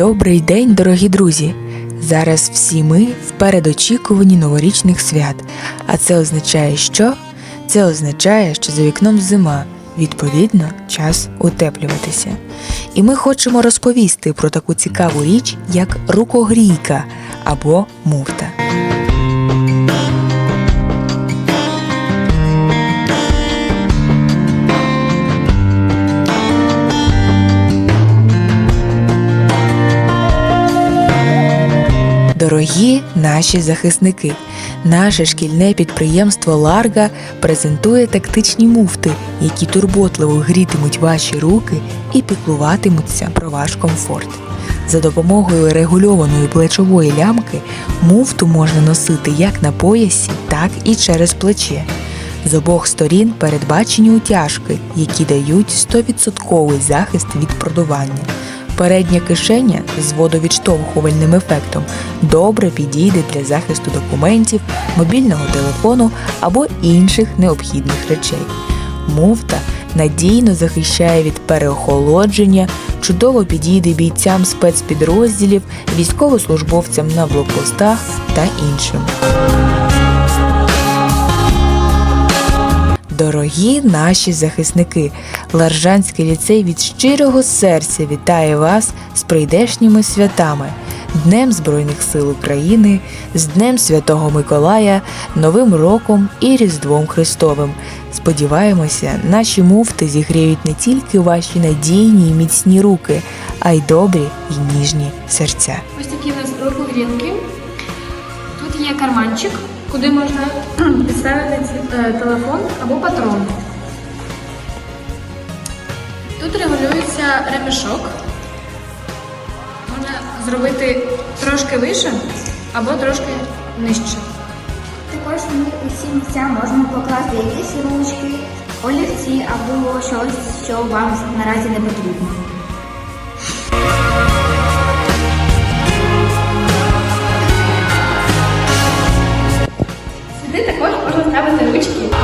Добрий день, дорогі друзі! Зараз всі ми в передочікуванні новорічних свят. А це означає, що? Це означає, що за вікном зима, відповідно, час утеплюватися. І ми хочемо розповісти про таку цікаву річ, як рукогрійка або муфта. Дорогі наші захисники, наше шкільне підприємство Ларга презентує тактичні муфти, які турботливо грітимуть ваші руки і піклуватимуться про ваш комфорт. За допомогою регульованої плечової лямки муфту можна носити як на поясі, так і через плече. З обох сторін передбачені утяжки, які дають 100% захист від продування. Передня кишеня з водовідштовхувальним ефектом добре підійде для захисту документів, мобільного телефону або інших необхідних речей. Муфта надійно захищає від переохолодження, чудово підійде бійцям спецпідрозділів, військовослужбовцям на блокпостах та іншим. Дорогі наші захисники, Ларжанський ліцей від щирого серця вітає вас з прийдешніми святами, Днем Збройних сил України, з Днем Святого Миколая, Новим роком і Різдвом Христовим. Сподіваємося, наші муфти зігріють не тільки ваші надійні і міцні руки, а й добрі й ніжні серця. Ось такі у нас рукогрілки. Тут є карманчик, куди можна підставити е, телефон або патрон. Тут регулюється ремішок. Можна зробити трошки вище або трошки нижче. Також ми у ці місця можемо покласти якісь ручки, олівці або щось, що вам наразі не потрібно. Сюди також можна ставити ручки.